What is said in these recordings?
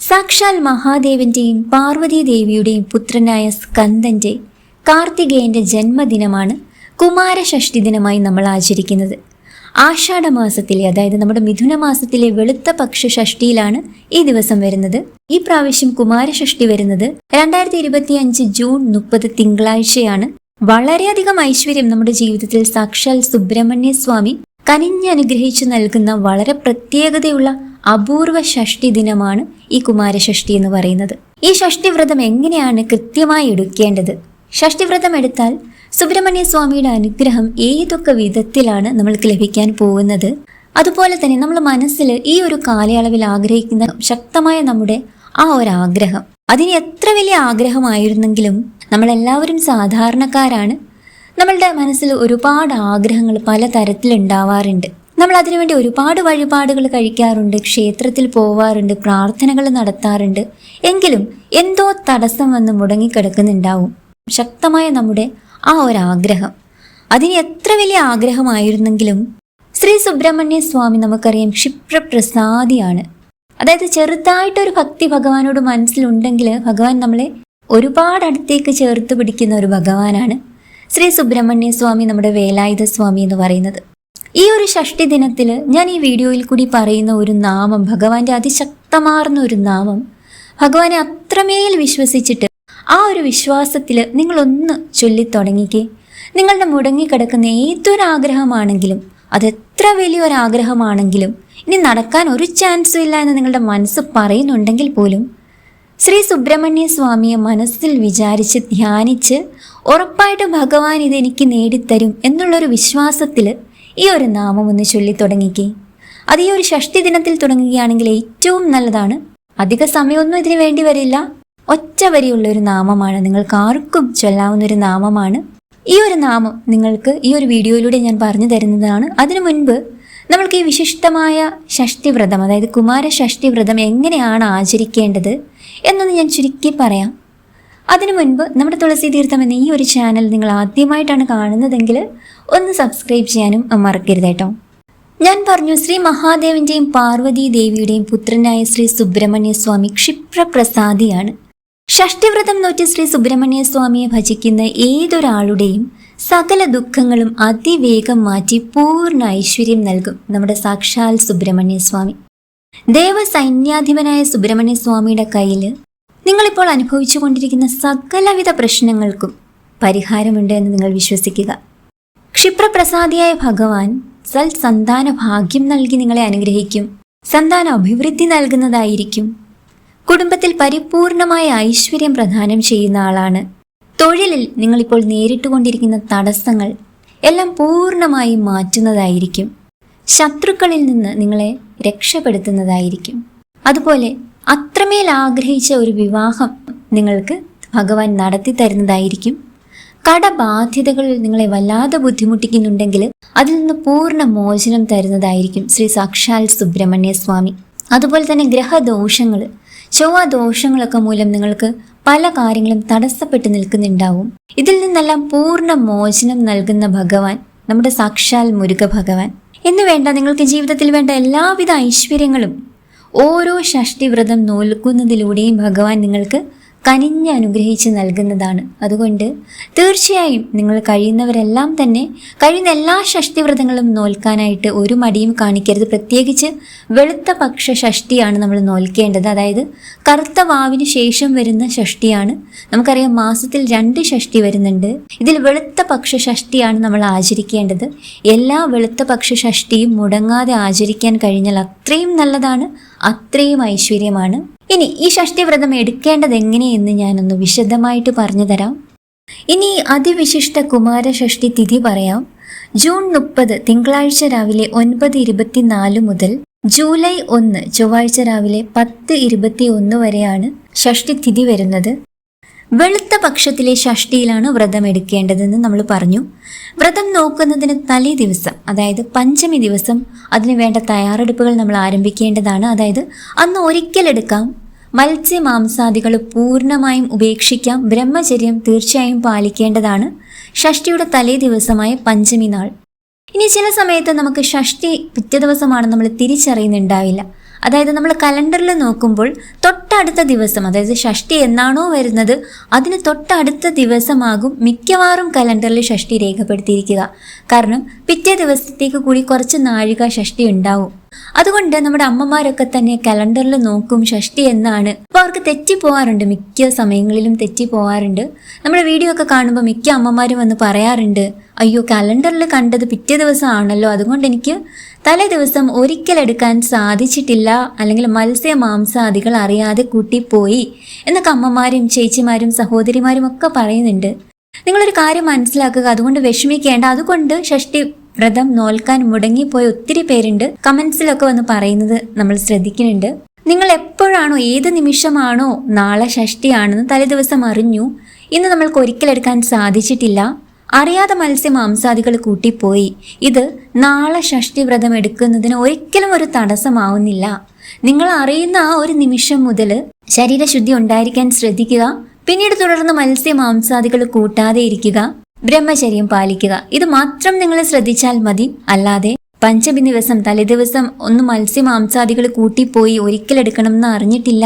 സാക്ഷാൽ മഹാദേവന്റെയും പാർവതി ദേവിയുടെയും പുത്രനായ സ്കന്ദന്റെ കാർത്തികേയന്റെ ജന്മദിനമാണ് കുമാരഷഷ്ടി ദിനമായി നമ്മൾ ആചരിക്കുന്നത്. ആഷാഢ മാസത്തിലെ അതായത് നമ്മുടെ മിഥുന മാസത്തിലെ വെളുത്ത പക്ഷ ഷഷ്ടിയിലാണ് ഈ ദിവസം വരുന്നത്. ഈ പ്രാവശ്യം കുമാരഷഷ്ടി വരുന്നത് രണ്ടായിരത്തി ഇരുപത്തി അഞ്ച് ജൂൺ മുപ്പത് തിങ്കളാഴ്ചയാണ്. വളരെയധികം ഐശ്വര്യം നമ്മുടെ ജീവിതത്തിൽ സാക്ഷാൽ സുബ്രഹ്മണ്യ സ്വാമി കനിഞ്ഞനുഗ്രഹിച്ചു നൽകുന്ന വളരെ പ്രത്യേകതയുള്ള അപൂർവ ഷഷ്ടി ദിനമാണ് ഈ കുമാരഷഷ്ടി എന്ന് പറയുന്നത്. ഈ ഷഷ്ടി വ്രതം എങ്ങനെയാണ് കൃത്യമായി എടുക്കേണ്ടത്? ഷഷ്ടി വ്രതം എടുത്താൽ സുബ്രഹ്മണ്യ സ്വാമിയുടെ അനുഗ്രഹം ഏതൊക്കെ വിധത്തിലാണ് നമ്മൾക്ക് ലഭിക്കാൻ പോകുന്നത്? അതുപോലെ തന്നെ നമ്മൾ മനസ്സിൽ ഈ ഒരു കാലയളവിൽ ആഗ്രഹിക്കുന്ന ശക്തമായ നമ്മുടെ ആ ഒരു ആഗ്രഹം. അതിന് എത്ര വലിയ ആഗ്രഹമായിരുന്നെങ്കിലും നമ്മളെല്ലാവരും സാധാരണക്കാരാണ്. നമ്മളുടെ മനസ്സിൽ ഒരുപാട് ആഗ്രഹങ്ങൾ പല തരത്തിലുണ്ടാവാറുണ്ട് നമ്മൾ അതിനുവേണ്ടി ഒരുപാട് വഴിപാടുകൾ കഴിക്കാറുണ്ട് ക്ഷേത്രത്തിൽ പോവാറുണ്ട് പ്രാർത്ഥനകൾ നടത്താറുണ്ട്. എങ്കിലും എന്തോ തടസ്സം വന്ന് മുടങ്ങിക്കിടക്കുന്നുണ്ടാവും. ശക്തമായ നമ്മുടെ ആ ഒരു ആഗ്രഹം അതിന് എത്ര വലിയ ആഗ്രഹമായിരുന്നെങ്കിലും ശ്രീ സുബ്രഹ്മണ്യ സ്വാമി നമുക്കറിയാം ക്ഷിപ്രപ്രസാദിയാണ്. അതായത് ചെറുതായിട്ടൊരു ഭക്തി ഭഗവാനോട് മനസ്സിലുണ്ടെങ്കിൽ ഭഗവാൻ നമ്മളെ ഒരുപാട് അടുത്തേക്ക് ചേർത്ത് പിടിക്കുന്ന ഒരു ഭഗവാനാണ് ശ്രീ സുബ്രഹ്മണ്യ സ്വാമി നമ്മുടെ വേലായുധ സ്വാമി എന്ന് പറയുന്നത്. ഈ ഒരു ഷഷ്ടി ദിനത്തിൽ ഞാൻ ഈ വീഡിയോയിൽ കൂടി പറയുന്ന ഒരു നാമം ഭഗവാന്റെ അതിശക്തമാർന്ന ഒരു നാമം ഭഗവാനെ അത്രമേൽ വിശ്വസിച്ചിട്ട് ആ ഒരു വിശ്വാസത്തിൽ നിങ്ങളൊന്ന് ചൊല്ലിത്തുടങ്ങിക്കേ നിങ്ങളുടെ മുടങ്ങിക്കിടക്കുന്ന ഏതൊരാഗ്രഹമാണെങ്കിലും അതെത്ര വലിയൊരാഗ്രഹമാണെങ്കിലും ഇനി നടക്കാൻ ഒരു ചാൻസും ഇല്ല എന്ന് നിങ്ങളുടെ മനസ്സ് പറയുന്നുണ്ടെങ്കിൽ പോലും ശ്രീ സുബ്രഹ്മണ്യ സ്വാമിയെ മനസ്സിൽ വിചാരിച്ച് ധ്യാനിച്ച് ഉറപ്പായിട്ടും ഭഗവാൻ ഇതെനിക്ക് നേടിത്തരും എന്നുള്ളൊരു വിശ്വാസത്തിൽ ഈ ഒരു നാമം ഒന്ന് ചൊല്ലി തുടങ്ങിക്കേ. അത് ഈ ഒരു ഷഷ്ടി ദിനത്തിൽ തുടങ്ങുകയാണെങ്കിൽ ഏറ്റവും നല്ലതാണ്. അധിക സമയമൊന്നും ഇതിന് വേണ്ടി വരില്ല. ഒറ്റ വരിയുള്ള ഒരു നാമമാണ്. നിങ്ങൾക്ക് ആർക്കും ചൊല്ലാവുന്ന ഒരു നാമമാണ്. ഈ ഒരു നാമം നിങ്ങൾക്ക് ഈ ഒരു വീഡിയോയിലൂടെ ഞാൻ പറഞ്ഞു തരുന്നതാണ്. അതിനു മുൻപ് നമ്മൾക്ക് ഈ വിശിഷ്ടമായ ഷഷ്ടി വ്രതം അതായത് കുമാര ഷഷ്ടി വ്രതം എങ്ങനെയാണ് ആചരിക്കേണ്ടത് എന്നൊന്ന് ഞാൻ ചുരുക്കി പറയാം. അതിനു മുൻപ് നമ്മുടെ തുളസി തീർത്ഥം എന്ന ഈ ഒരു ചാനൽ നിങ്ങൾ ആദ്യമായിട്ടാണ് കാണുന്നതെങ്കിൽ ഒന്ന് സബ്സ്ക്രൈബ് ചെയ്യാനും മറക്കരുത് കേട്ടോ. ഞാൻ പറഞ്ഞു ശ്രീ മഹാദേവന്റെയും പാർവതി ദേവിയുടെയും പുത്രനായ ശ്രീ സുബ്രഹ്മണ്യ സ്വാമി ക്ഷിപ്രപ്രസാദിയാണ്. ഷഷ്ടിവ്രതം നോറ്റ് ശ്രീ സുബ്രഹ്മണ്യ സ്വാമിയെ ഭജിക്കുന്ന ഏതൊരാളുടെയും സകല ദുഃഖങ്ങളും അതിവേഗം മാറ്റി പൂർണ ഐശ്വര്യം നൽകും നമ്മുടെ സാക്ഷാൽ സുബ്രഹ്മണ്യ സ്വാമി. ദേവസൈന്യാധിപനായ സുബ്രഹ്മണ്യ സ്വാമിയുടെ കയ്യിൽ നിങ്ങളിപ്പോൾ അനുഭവിച്ചു കൊണ്ടിരിക്കുന്ന സകലവിധ പ്രശ്നങ്ങൾക്കും പരിഹാരമുണ്ട് എന്ന് നിങ്ങൾ വിശ്വസിക്കുക. ക്ഷിപ്രപ്രസാദിയായ ഭഗവാൻ സൽ സന്താന ഭാഗ്യം നൽകി നിങ്ങളെ അനുഗ്രഹിക്കും. സന്താന അഭിവൃദ്ധി നൽകുന്നതായിരിക്കും. കുടുംബത്തിൽ പരിപൂർണമായ ഐശ്വര്യം പ്രദാനം ചെയ്യുന്ന ആളാണ്. തൊഴിലിൽ നിങ്ങളിപ്പോൾ നേരിട്ടുകൊണ്ടിരിക്കുന്ന തടസ്സങ്ങൾ എല്ലാം പൂർണമായും മാറ്റുന്നതായിരിക്കും. ശത്രുക്കളിൽ നിന്ന് നിങ്ങളെ രക്ഷപ്പെടുത്തുന്നതായിരിക്കും. അതുപോലെ അത്രമേൽ ആഗ്രഹിച്ച ഒരു വിവാഹം നിങ്ങൾക്ക് ഭഗവാൻ നടത്തി തരുന്നതായിരിക്കും. കടബാധ്യതകൾ നിങ്ങളെ വല്ലാതെ ബുദ്ധിമുട്ടിക്കുന്നുണ്ടെങ്കിൽ അതിൽ നിന്ന് പൂർണ മോചനം തരുന്നതായിരിക്കും ശ്രീ സാക്ഷാൽ സുബ്രഹ്മണ്യ സ്വാമി. അതുപോലെ തന്നെ ഗ്രഹദോഷങ്ങൾ ചൊവ്വ ദോഷങ്ങളൊക്കെ മൂലം നിങ്ങൾക്ക് പല കാര്യങ്ങളും തടസ്സപ്പെട്ട് നിൽക്കുന്നുണ്ടാവും. ഇതിൽ നിന്നെല്ലാം പൂർണ മോചനം നൽകുന്ന ഭഗവാൻ നമ്മുടെ സാക്ഷാൽ മുരുക ഭഗവാൻ എന്ന് വേണ്ട നിങ്ങൾക്ക് ജീവിതത്തിൽ വേണ്ട എല്ലാവിധ ഐശ്വര്യങ്ങളും ഓരോ ഷഷ്ടിവ്രതം നോൽക്കുന്നതിലൂടെയും ഭഗവാൻ നിങ്ങൾക്ക് കനിഞ്ഞ് അനുഗ്രഹിച്ച് നൽകുന്നതാണ്. അതുകൊണ്ട് തീർച്ചയായും നിങ്ങൾ കഴിയുന്നവരെല്ലാം തന്നെ കഴിയുന്ന എല്ലാ ഷഷ്ടിവ്രതങ്ങളും നോൽക്കാനായിട്ട് ഒരു മടിയും കാണിക്കരുത്. പ്രത്യേകിച്ച് വെളുത്ത പക്ഷ ഷഷ്ടിയാണ് നമ്മൾ നോൽക്കേണ്ടത്. അതായത് കറുത്ത വാവിന് ശേഷം വരുന്ന ഷഷ്ടിയാണ്. നമുക്കറിയാം മാസത്തിൽ രണ്ട് ഷഷ്ടി വരുന്നുണ്ട്. ഇതിൽ വെളുത്ത പക്ഷ ഷഷ്ടിയാണ് നമ്മൾ ആചരിക്കേണ്ടത്. എല്ലാ വെളുത്ത പക്ഷ ഷഷ്ടിയും മുടങ്ങാതെ ആചരിക്കാൻ കഴിഞ്ഞാൽ അത്രയും നല്ലതാണ്. അത്രയും ഐശ്വര്യമാണ്. ഇനി ഈ ഷഷ്ടിവ്രതം എടുക്കേണ്ടത് എങ്ങനെയെന്ന് ഞാനൊന്ന് വിശദമായിട്ട് പറഞ്ഞു തരാം ഇനി അതിവിശിഷ്ട കുമാരഷഷ്ടി തിഥി പറയാം. ജൂൺ മുപ്പത് തിങ്കളാഴ്ച രാവിലെ ഒൻപത് ഇരുപത്തിനാല് മുതൽ ജൂലൈ ഒന്ന് ചൊവ്വാഴ്ച രാവിലെ പത്ത് ഇരുപത്തി ഒന്ന് വരെയാണ് ഷഷ്ടി തിഥി വരുന്നത്. വെളുത്ത പക്ഷത്തിലെ ഷഷ്ടിയിലാണ് വ്രതം എടുക്കേണ്ടതെന്ന് നമ്മൾ പറഞ്ഞു. വ്രതം നോക്കുന്നതിന് തലേ ദിവസം അതായത് പഞ്ചമി ദിവസം അതിന് വേണ്ട തയ്യാറെടുപ്പുകൾ നമ്മൾ ആരംഭിക്കേണ്ടതാണ്. അതായത് അന്ന് ഒരിക്കലെടുക്കാം മത്സ്യ മാംസാദികൾ പൂർണമായും ഉപേക്ഷിക്കാം. ബ്രഹ്മചര്യം തീർച്ചയായും പാലിക്കേണ്ടതാണ്. ഷഷ്ടിയുടെ തലേ ദിവസമായ പഞ്ചമി നാൾ. ഇനി ചില സമയത്ത് നമുക്ക് ഷഷ്ടി പിറ്റേ ദിവസമാണ് നമ്മൾ തിരിച്ചറിയുന്നുണ്ടാവില്ല. അതായത് നമ്മൾ കലണ്ടറിൽ നോക്കുമ്പോൾ തൊട്ടടുത്ത ദിവസം അതായത് ഷഷ്ടി എന്നാണോ വരുന്നത് അതിന് തൊട്ടടുത്ത ദിവസമാകും മിക്കവാറും കലണ്ടറിൽ ഷഷ്ടി രേഖപ്പെടുത്തിയിരിക്കുക. കാരണം പിറ്റേ ദിവസത്തേക്ക് കൂടി കുറച്ച് നാഴിക ഷഷ്ടി ഉണ്ടാവും. അതുകൊണ്ട് നമ്മുടെ അമ്മമാരൊക്കെ തന്നെ കലണ്ടറിൽ നോക്കും ഷഷ്ടി എന്നാണ്. അപ്പോൾ അവർക്ക് തെറ്റിപ്പോവാറുണ്ട്. മിക്ക സമയങ്ങളിലും തെറ്റി പോവാറുണ്ട് നമ്മുടെ വീഡിയോ ഒക്കെ കാണുമ്പോൾ മിക്ക അമ്മമാരും വന്ന് പറയാറുണ്ട്. അയ്യോ കലണ്ടറിൽ കണ്ടത് പിറ്റേ ദിവസം ആണല്ലോ അതുകൊണ്ട് എനിക്ക് തലേ ദിവസം ഒരിക്കൽ എടുക്കാൻ സാധിച്ചിട്ടില്ല. അല്ലെങ്കിൽ മത്സ്യ മാംസാദികൾ അറിയാതെ കൂട്ടിപ്പോയി എന്നൊക്കെ അമ്മമാരും ചേച്ചിമാരും സഹോദരിമാരും ഒക്കെ പറയുന്നുണ്ട്. നിങ്ങളൊരു കാര്യം മനസ്സിലാക്കുക. അതുകൊണ്ട് വിഷമിക്കേണ്ട. അതുകൊണ്ട് ഷഷ്ടി വ്രതം നോൽക്കാൻ മുടങ്ങിപ്പോയ ഒത്തിരി പേരുണ്ട്. കമൻസിലൊക്കെ വന്ന് പറയുന്നത് നമ്മൾ ശ്രദ്ധിക്കുന്നുണ്ട്. നിങ്ങൾ എപ്പോഴാണോ ഏത് നിമിഷമാണോ നാളെ ഷഷ്ടിയാണെന്ന് തലേദിവസം അറിഞ്ഞു. ഇന്ന് നമ്മൾക്ക് ഒരിക്കലെടുക്കാൻ സാധിച്ചിട്ടില്ല. അറിയാതെ മത്സ്യ മാംസാദികൾ കൂട്ടിപ്പോയി. ഇത് നാളെ ഷഷ്ടി വ്രതം എടുക്കുന്നതിന് ഒരിക്കലും ഒരു തടസ്സമാവുന്നില്ല. നിങ്ങൾ അറിയുന്ന ആ ഒരു നിമിഷം മുതൽ ശരീരശുദ്ധി ഉണ്ടായിരിക്കാൻ ശ്രദ്ധിക്കുക. പിന്നീട് തുടർന്ന് മത്സ്യ മാംസാദികൾ കൂട്ടാതെ ഇരിക്കുക. ബ്രഹ്മചര്യം പാലിക്കുക. ഇത് മാത്രം നിങ്ങൾ ശ്രദ്ധിച്ചാൽ മതി. അല്ലാതെ പഞ്ചമി ദിവസം തലേദിവസം ഒന്ന് മത്സ്യമാംസാദികൾ കൂട്ടിപ്പോയി ഒരിക്കലെടുക്കണം എന്ന് അറിഞ്ഞിട്ടില്ല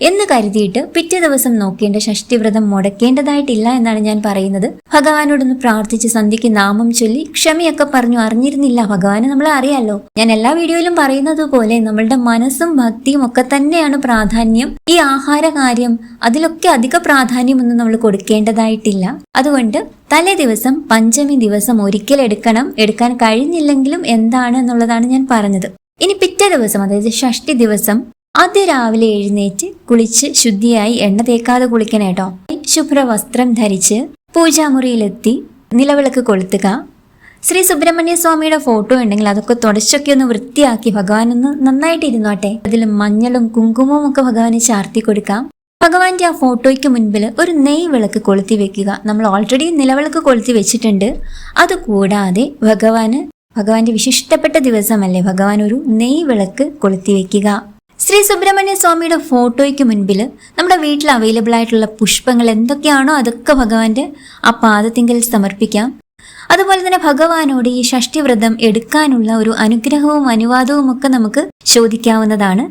എന്ന് കരുതിയിട്ട് പിറ്റേ ദിവസം നോക്കേണ്ട ഷഷ്ടിവ്രതം മുടക്കേണ്ടതായിട്ടില്ല എന്നാണ് ഞാൻ പറയുന്നത്. ഭഗവാനോടൊന്ന് പ്രാർത്ഥിച്ച് സന്ധ്യയ്ക്ക് നാമം ചൊല്ലി ക്ഷമയൊക്കെ പറഞ്ഞു അറിഞ്ഞിരുന്നില്ല. ഭഗവാനെ നമ്മളെ അറിയാലോ. ഞാൻ എല്ലാ വീഡിയോയിലും പറയുന്നത് പോലെ നമ്മളുടെ മനസ്സും ഭക്തിയും ഒക്കെ തന്നെയാണ് പ്രാധാന്യം. ഈ ആഹാര കാര്യം അതിലൊക്കെ അധിക പ്രാധാന്യമൊന്നും നമ്മൾ കൊടുക്കേണ്ടതായിട്ടില്ല. അതുകൊണ്ട് തലേ ദിവസം പഞ്ചമി ദിവസം ഒരിക്കൽ എടുക്കണം എടുക്കാൻ കഴിഞ്ഞില്ലെങ്കിലും എന്താണ് എന്നുള്ളതാണ് ഞാൻ പറഞ്ഞത്. ഇനി പിറ്റേ ദിവസം അതായത് ഷഷ്ടി ദിവസം അതിരാവിലെ എഴുന്നേറ്റ് കുളിച്ച് ശുദ്ധിയായി എണ്ണ തേക്കാതെ കുളിക്കണം കേട്ടോ. ശുഭ്രവസ്ത്രം ധരിച്ച് പൂജാമുറിയിലെത്തി നിലവിളക്ക് കൊളുത്തുക. ശ്രീ സുബ്രഹ്മണ്യ സ്വാമിയുടെ ഫോട്ടോ ഉണ്ടെങ്കിൽ അതൊക്കെ തുടച്ചൊക്കെ ഒന്ന് വൃത്തിയാക്കി ഭഗവാൻ ഒന്ന് നന്നായിട്ട് ഇരുന്നോട്ടെ അതിൽ മഞ്ഞളും കുങ്കുമവും ഒക്കെ ഭഗവാന് ചാർത്തി കൊടുക്കാം. ഭഗവാന്റെ ആ ഫോട്ടോയ്ക്ക് മുൻപിൽ ഒരു നെയ് വിളക്ക് കൊളുത്തി വെക്കുക. നമ്മൾ ഓൾറെഡി നിലവിളക്ക് കൊളുത്തി വെച്ചിട്ടുണ്ട്. അതുകൂടാതെ ഭഗവാന് ഭഗവാന്റെ വിശിഷ്ടപ്പെട്ട ദിവസമല്ലേ ഭഗവാൻ ഒരു നെയ് വിളക്ക് കൊളുത്തി വെക്കുക. ശ്രീ സുബ്രഹ്മണ്യ സ്വാമിയുടെ ഫോട്ടോയ്ക്ക് മുൻപിൽ നമ്മുടെ വീട്ടിൽ അവൈലബിൾ ആയിട്ടുള്ള പുഷ്പങ്ങൾ എന്തൊക്കെയാണോ അതൊക്കെ ഭഗവാന്റെ ആ പാദത്തിങ്കൽ സമർപ്പിക്കാം. അതുപോലെ തന്നെ ഭഗവാനോട് ഈ ഷഷ്ടിവ്രതം എടുക്കാനുള്ള ഒരു അനുഗ്രഹവും അനുവാദവും ഒക്കെ നമുക്ക് ചോദിക്കാവുന്നതാണ്.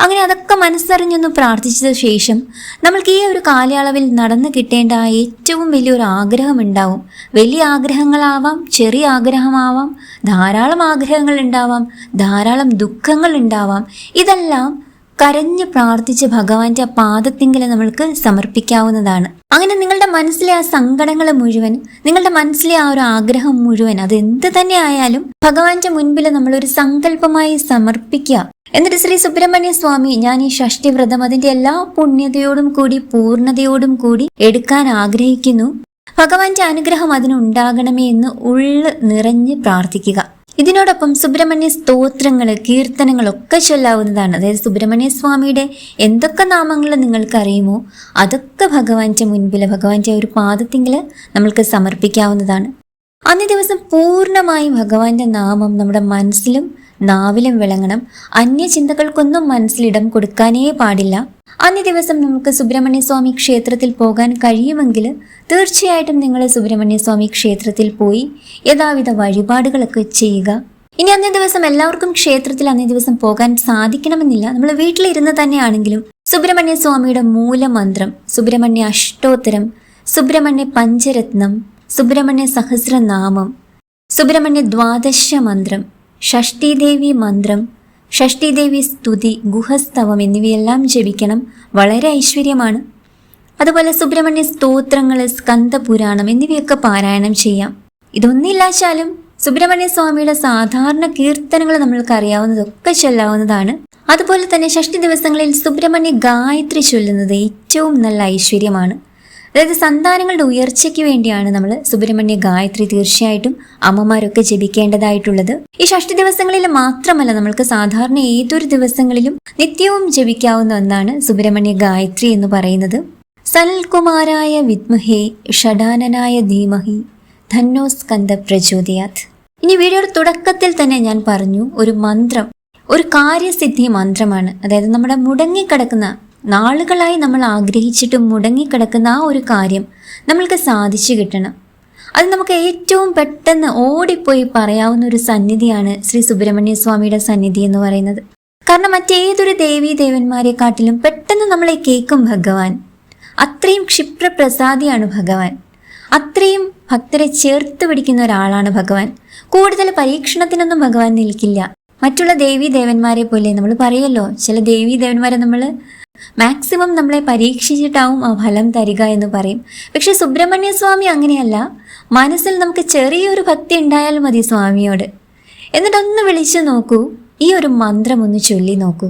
അങ്ങനെ അതൊക്കെ മനസ്സറിഞ്ഞൊന്ന് പ്രാർത്ഥിച്ചത് ശേഷം നമ്മൾക്ക് ഈ ഒരു കാലയളവിൽ നടന്നു കിട്ടേണ്ട ഏറ്റവും വലിയൊരു ആഗ്രഹം ഉണ്ടാവും വലിയ ആഗ്രഹങ്ങളാവാം ചെറിയ ആഗ്രഹമാവാം ധാരാളം ആഗ്രഹങ്ങൾ ഉണ്ടാവാം ധാരാളം ദുഃഖങ്ങൾ ഉണ്ടാവാം. ഇതെല്ലാം കരഞ്ഞ് പ്രാർത്ഥിച്ച് ഭഗവാന്റെ ആ പാദത്തിങ്കൽ നമ്മൾക്ക് സമർപ്പിക്കാവുന്നതാണ്. അങ്ങനെ നിങ്ങളുടെ മനസ്സിലെ ആ സങ്കടങ്ങൾ മുഴുവൻ നിങ്ങളുടെ മനസ്സിലെ ആ ഒരു ആഗ്രഹം മുഴുവൻ അത് എന്ത് തന്നെ ആയാലും ഭഗവാന്റെ മുൻപിൽ നമ്മൾ ഒരു സങ്കല്പമായി സമർപ്പിക്കുക. എന്നിട്ട് ശ്രീ സുബ്രഹ്മണ്യ സ്വാമി ഞാൻ ഈ ഷഷ്ടി വ്രതം അതിന്റെ എല്ലാ പുണ്യതയോടും കൂടി പൂർണതയോടും കൂടി എടുക്കാൻ ആഗ്രഹിക്കുന്നു. ഭഗവാന്റെ അനുഗ്രഹം അതിനുണ്ടാകണമേ എന്ന് ഉള്ളു നിറഞ്ഞ് പ്രാർത്ഥിക്കുക. ഇതിനോടൊപ്പം സുബ്രഹ്മണ്യ സ്തോത്രങ്ങൾ കീർത്തനങ്ങളൊക്കെ ചൊല്ലാവുന്നതാണ്. അതായത് സുബ്രഹ്മണ്യ സ്വാമിയുടെ എന്തൊക്കെ നാമങ്ങൾ നിങ്ങൾക്ക് അറിയുമോ അതൊക്കെ ഭഗവാന്റെ മുൻപിൽ ഭഗവാന്റെ ഒരു പാദത്തിങ്കിൽ നമ്മൾക്ക് സമർപ്പിക്കാവുന്നതാണ്. അന്നേ ദിവസം പൂർണമായും ഭഗവാന്റെ നാമം നമ്മുടെ മനസ്സിലും നാവിലും വിളങ്ങണം. അന്യചിന്തകൾക്കൊന്നും മനസ്സിലിടം കൊടുക്കാനേ പാടില്ല. അന്നേ ദിവസം നമുക്ക് സുബ്രഹ്മണ്യ സ്വാമി ക്ഷേത്രത്തിൽ പോകാൻ കഴിയുമെങ്കിൽ തീർച്ചയായിട്ടും നിങ്ങൾ സുബ്രഹ്മണ്യ സ്വാമി ക്ഷേത്രത്തിൽ പോയി യഥാവിധ വഴിപാടുകളൊക്കെ ചെയ്യുക. ഇനി അന്നേ ദിവസം എല്ലാവർക്കും ക്ഷേത്രത്തിൽ അന്നേ ദിവസം പോകാൻ സാധിക്കണമെന്നില്ല. നമ്മൾ വീട്ടിലിരുന്ന് തന്നെയാണെങ്കിലും സുബ്രഹ്മണ്യ സ്വാമിയുടെ മൂലമന്ത്രം സുബ്രഹ്മണ്യ അഷ്ടോത്തരം സുബ്രഹ്മണ്യ പഞ്ചരത്നം സുബ്രഹ്മണ്യ സഹസ്രനാമം സുബ്രഹ്മണ്യ ദ്വാദശ മന്ത്രം ഷഷ്ടിദേവി മന്ത്രം ഷഷ്ടിദേവി സ്തുതി ഗുഹസ്തവം എന്നിവയെല്ലാം ജപിക്കണം. വളരെ ഐശ്വര്യമാണ്. അതുപോലെ സുബ്രഹ്മണ്യ സ്തോത്രങ്ങൾ സ്കന്ദപുരാണം എന്നിവയൊക്കെ പാരായണം ചെയ്യാം. ഇതൊന്നില്ലാച്ചാലും സുബ്രഹ്മണ്യ സ്വാമിയുടെ സാധാരണ കീർത്തനങ്ങൾ നമ്മൾക്ക് അറിയാവുന്നതൊക്കെ ചൊല്ലാവുന്നതാണ്. അതുപോലെ തന്നെ ഷഷ്ടി ദിവസങ്ങളിൽ സുബ്രഹ്മണ്യ ഗായത്രി ചൊല്ലുന്നത് ഏറ്റവും നല്ല ഐശ്വര്യമാണ്. അതായത് സന്താനങ്ങളുടെ ഉയർച്ചയ്ക്ക് വേണ്ടിയാണ് നമ്മൾ സുബ്രഹ്മണ്യ ഗായത്രി തീർച്ചയായിട്ടും അമ്മമാരൊക്കെ ജപിക്കേണ്ടതായിട്ടുള്ളത്. ഈ ഷഷ്ടി ദിവസങ്ങളിൽ മാത്രമല്ല നമ്മൾക്ക് സാധാരണ ഏതൊരു ദിവസങ്ങളിലും നിത്യവും ജപിക്കാവുന്ന ഒന്നാണ് സുബ്രഹ്മണ്യ ഗായത്രി എന്ന് പറയുന്നത്. സൽകുമാരായ വിദ്മഹേ ഷഡാനനായ ധീമഹി ധന്നോ സ്കന്ദ പ്രചോദയാത്. ഇനി വീഡിയോയുടെ തുടക്കത്തിൽ തന്നെ ഞാൻ പറഞ്ഞു ഒരു മന്ത്രം ഒരു കാര്യസിദ്ധി മന്ത്രമാണ്. അതായത് നമ്മുടെ മുടങ്ങിക്കിടക്കുന്ന നാളുകളായി നമ്മൾ ആഗ്രഹിച്ചിട്ട് മുടങ്ങിക്കിടക്കുന്ന ആ ഒരു കാര്യം നമ്മൾക്ക് സാധിച്ചു കിട്ടണം. അത് നമുക്ക് ഏറ്റവും പെട്ടെന്ന് ഓടിപ്പോയി പറയാവുന്ന ഒരു സന്നിധിയാണ് ശ്രീ സുബ്രഹ്മണ്യ സ്വാമിയുടെ സന്നിധി എന്ന് പറയുന്നത്. കാരണം മറ്റേതൊരു ദേവീ ദേവന്മാരെക്കാട്ടിലും പെട്ടെന്ന് നമ്മളെ കേൾക്കും ഭഗവാൻ. അത്രയും ക്ഷിപ്രപ്രസാദിയാണ് ഭഗവാൻ. അത്രയും ഭക്തരെ ചേർത്ത് പിടിക്കുന്ന ഒരാളാണ് ഭഗവാൻ. കൂടുതൽ പരീക്ഷണത്തിനൊന്നും ഭഗവാൻ നിൽക്കില്ല. മറ്റുള്ള ദേവീ ദേവന്മാരെ പോലെ നമ്മൾ പറയല്ലോ. ചില ദേവീ ദേവന്മാരെ നമ്മൾ മാക്സിമം നമ്മളെ പരീക്ഷിച്ചിട്ടാവും ആ ഫലം തരിക എന്ന് പറയും. പക്ഷെ സുബ്രഹ്മണ്യ സ്വാമി അങ്ങനെയല്ല. മനസ്സിൽ നമുക്ക് ചെറിയൊരു ഭക്തി ഉണ്ടായാൽ മതി സ്വാമിയോട്. എന്നിട്ടൊന്ന് വിളിച്ചു നോക്കൂ. ഈ ഒരു മന്ത്രം ഒന്ന് ചൊല്ലി നോക്കൂ.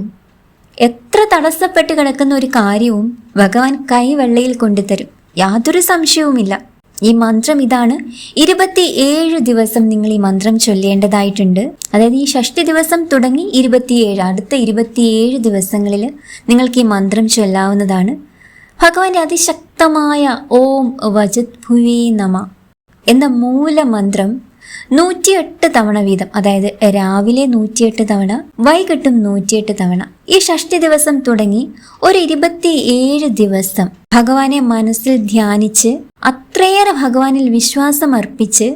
എത്ര തടസ്സപ്പെട്ട് കിടക്കുന്ന ഒരു കാര്യവും ഭഗവാൻ കൈവെള്ളയിൽ കൊണ്ടുതരും. യാതൊരു സംശയവുമില്ല. ഈ മന്ത്രം ഇതാണ്. ഇരുപത്തി ഏഴ് ദിവസം നിങ്ങൾ ഈ മന്ത്രം ചൊല്ലേണ്ടതായിട്ടുണ്ട്. അതായത് ഈ ഷഷ്ടി ദിവസം തുടങ്ങി ഇരുപത്തിയേഴ് അടുത്ത ഇരുപത്തിയേഴ് ദിവസങ്ങളിൽ നിങ്ങൾക്ക് ഈ മന്ത്രം ചൊല്ലാവുന്നതാണ്. ഭഗവാന്റെ അതിശക്തമായ ഓം വജത് ഭുവേ നമ എന്ന മൂലമന്ത്രം നൂറ്റിയെട്ട് തവണ വീതം. അതായത് രാവിലെ നൂറ്റിയെട്ട് തവണ വൈകിട്ടും നൂറ്റിയെട്ട് തവണ. ഈ ഷഷ്ടി ദിവസം തുടങ്ങി ഒരു ഇരുപത്തി ഏഴ് ദിവസം ഭഗവാനെ മനസ്സിൽ ധ്യാനിച്ച് അത്രയേറെ ഭഗവാനിൽ വിശ്വാസം അർപ്പിച്ച്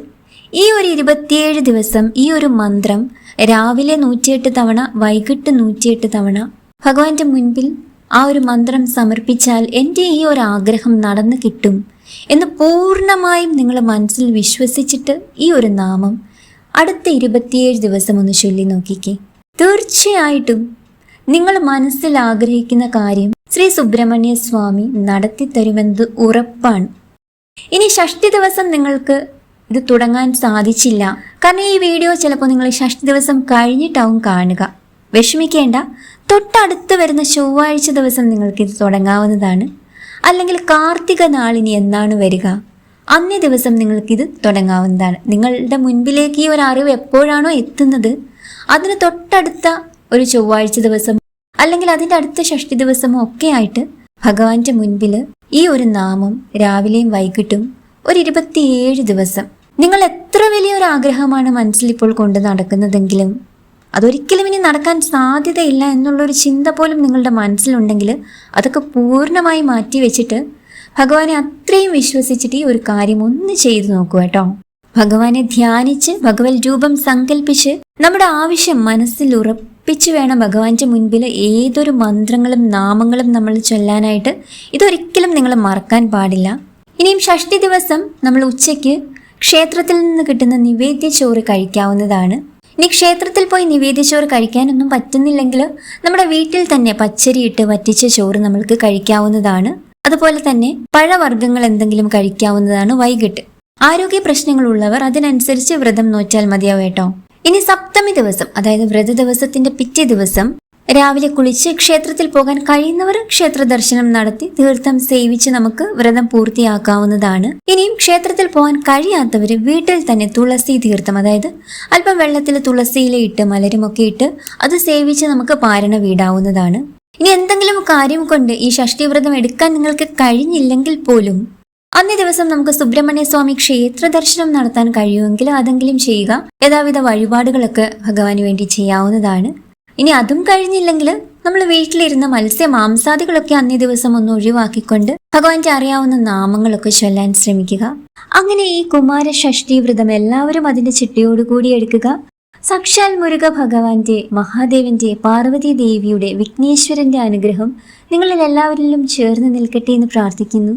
ഈ ഒരു ഇരുപത്തിയേഴ് ദിവസം ഈ ഒരു മന്ത്രം രാവിലെ നൂറ്റിയെട്ട് തവണ വൈകിട്ട് നൂറ്റിയെട്ട് തവണ ഭഗവാന്റെ മുൻപിൽ ആ ഒരു മന്ത്രം സമർപ്പിച്ചാൽ എന്റെ ഈ ഒരു ആഗ്രഹം നടന്നു കിട്ടും. എന്ന് പൂർണമായും നിങ്ങൾ മനസ്സിൽ വിശ്വസിച്ചിട്ട് ഈ ഒരു നാമം അടുത്ത ഇരുപത്തിയേഴ് ദിവസം ഒന്ന് ചൊല്ലി നോക്കിക്കേ. തീർച്ചയായിട്ടും നിങ്ങൾ മനസ്സിൽ ആഗ്രഹിക്കുന്ന കാര്യം ശ്രീ സുബ്രഹ്മണ്യ സ്വാമി നടത്തി തരുമെന്നത് ഉറപ്പാണ്. ഇനി ഷഷ്ടി ദിവസം നിങ്ങൾക്ക് ഇത് തുടങ്ങാൻ സാധിച്ചില്ല. കാരണം ഈ വീഡിയോ ചിലപ്പോൾ നിങ്ങൾ ഷഷ്ടി ദിവസം കഴിഞ്ഞിട്ടാവും കാണുക. വിഷമിക്കേണ്ട. തൊട്ടടുത്ത് വരുന്ന ചൊവ്വാഴ്ച ദിവസം നിങ്ങൾക്ക് ഇത് തുടങ്ങാവുന്നതാണ്. അല്ലെങ്കിൽ കാർത്തിക നാളിനി എന്നാണ് വരിക. അന്നേ ദിവസം നിങ്ങൾക്കിത് തുടങ്ങാവുന്നതാണ്. നിങ്ങളുടെ മുൻപിലേക്ക് ഈ ഒരു അറിവ് എപ്പോഴാണോ എത്തുന്നത്? അതിന് തൊട്ടടുത്ത ഒരു ചൊവ്വാഴ്ച ദിവസം അല്ലെങ്കിൽ അതിന്റെ അടുത്ത ഷഷ്ടി ദിവസമോ ഒക്കെ ആയിട്ട് ഭഗവാന്റെ മുൻപിൽ ഈ ഒരു നാമം രാവിലെയും വൈകിട്ടും ഒരു ഇരുപത്തിയേഴ് ദിവസം. നിങ്ങൾ എത്ര വലിയൊരു ആഗ്രഹമാണ് മനസ്സിൽ ഇപ്പോൾ കൊണ്ട് നടക്കുന്നതെങ്കിലും അതൊരിക്കലും ഇനി നടക്കാൻ സാധ്യതയില്ല എന്നുള്ളൊരു ചിന്ത പോലും നിങ്ങളുടെ മനസ്സിലുണ്ടെങ്കിൽ അതൊക്കെ പൂർണമായി മാറ്റി വെച്ചിട്ട് ഭഗവാനെ അത്രയും വിശ്വസിച്ചിട്ട് ഈ ഒരു കാര്യം ഒന്ന് ചെയ്തു നോക്കൂ കേട്ടോ. ഭഗവാനെ ധ്യാനിച്ച് ഭഗവത് രൂപം സങ്കല്പിച്ച് നമ്മുടെ ആവശ്യം മനസ്സിൽ ഉറപ്പിച്ച് വേണം ഭഗവാന്റെ മുൻപിൽ ഏതൊരു മന്ത്രങ്ങളും നാമങ്ങളും നമ്മൾ ചൊല്ലാനായിട്ട്. ഇതൊരിക്കലും നിങ്ങൾ മറക്കാൻ പാടില്ല. ഇനിയും ഷഷ്ടി ദിവസം നമ്മൾ ഉച്ചയ്ക്ക് ക്ഷേത്രത്തിൽ നിന്ന് കിട്ടുന്ന നിവേദ്യ ചോറ് കഴിക്കാവുന്നതാണ്. ഇനി ക്ഷേത്രത്തിൽ പോയി നിവേദ്യച്ചോറ് കഴിക്കാനൊന്നും പറ്റുന്നില്ലെങ്കിൽ നമ്മുടെ വീട്ടിൽ തന്നെ പച്ചരി ഇട്ട് വറ്റിച്ച ചോറ് നമ്മൾക്ക് കഴിക്കാവുന്നതാണ്. അതുപോലെ തന്നെ പഴവർഗങ്ങൾ എന്തെങ്കിലും കഴിക്കാവുന്നതാണ് വൈകിട്ട്. ആരോഗ്യ പ്രശ്നങ്ങളുള്ളവർ അതിനനുസരിച്ച് വ്രതം നോറ്റാൽ മതിയാവും കേട്ടോ. ഇനി സപ്തമി ദിവസം അതായത് വ്രത ദിവസത്തിന്റെ പിറ്റേ ദിവസം രാവിലെ കുളിച്ച് ക്ഷേത്രത്തിൽ പോകാൻ കഴിയുന്നവർ ക്ഷേത്ര ദർശനം നടത്തി തീർത്ഥം സേവിച്ച് നമുക്ക് വ്രതം പൂർത്തിയാക്കാവുന്നതാണ്. ഇനിയും ക്ഷേത്രത്തിൽ പോകാൻ കഴിയാത്തവർ വീട്ടിൽ തന്നെ തുളസി തീർത്ഥം അതായത് അല്പം വെള്ളത്തിൽ തുളസിയില ഇട്ട് മലരുമൊക്കെ ഇട്ട് അത് സേവിച്ച് നമുക്ക് പാരണ വീടാവുന്നതാണ്. ഇനി എന്തെങ്കിലും കാര്യം കൊണ്ട് ഈ ഷഷ്ടിവ്രതം എടുക്കാൻ നിങ്ങൾക്ക് കഴിഞ്ഞില്ലെങ്കിൽ പോലും അന്നേ ദിവസം നമുക്ക് സുബ്രഹ്മണ്യ സ്വാമി ക്ഷേത്ര ദർശനം നടത്താൻ കഴിയുമെങ്കിൽ അതെങ്കിലും ചെയ്യുക. യഥാവിധ വഴിപാടുകളൊക്കെ ഭഗവാന് വേണ്ടി ചെയ്യാവുന്നതാണ്. ഇനി അതും കഴിഞ്ഞില്ലെങ്കിൽ നമ്മൾ വീട്ടിലിരുന്ന മത്സ്യ മാംസാദികളൊക്കെ അന്നേ ദിവസം ഒന്ന് ഒഴിവാക്കിക്കൊണ്ട് ഭഗവാന്റെ അറിയാവുന്ന നാമങ്ങളൊക്കെ ചൊല്ലാൻ ശ്രമിക്കുക. അങ്ങനെ ഈ കുമാര ഷഷ്ടി വ്രതം എല്ലാവരും അതിന്റെ ചിട്ടയോടുകൂടി എടുക്കുക. സാക്ഷാൽ മുരുക ഭഗവാന്റെ മഹാദേവന്റെ പാർവതി ദേവിയുടെ വിഘ്നേശ്വരന്റെ അനുഗ്രഹം നിങ്ങളിൽ എല്ലാവരിലും ചേർന്ന് നിൽക്കട്ടെ എന്ന് പ്രാർത്ഥിക്കുന്നു.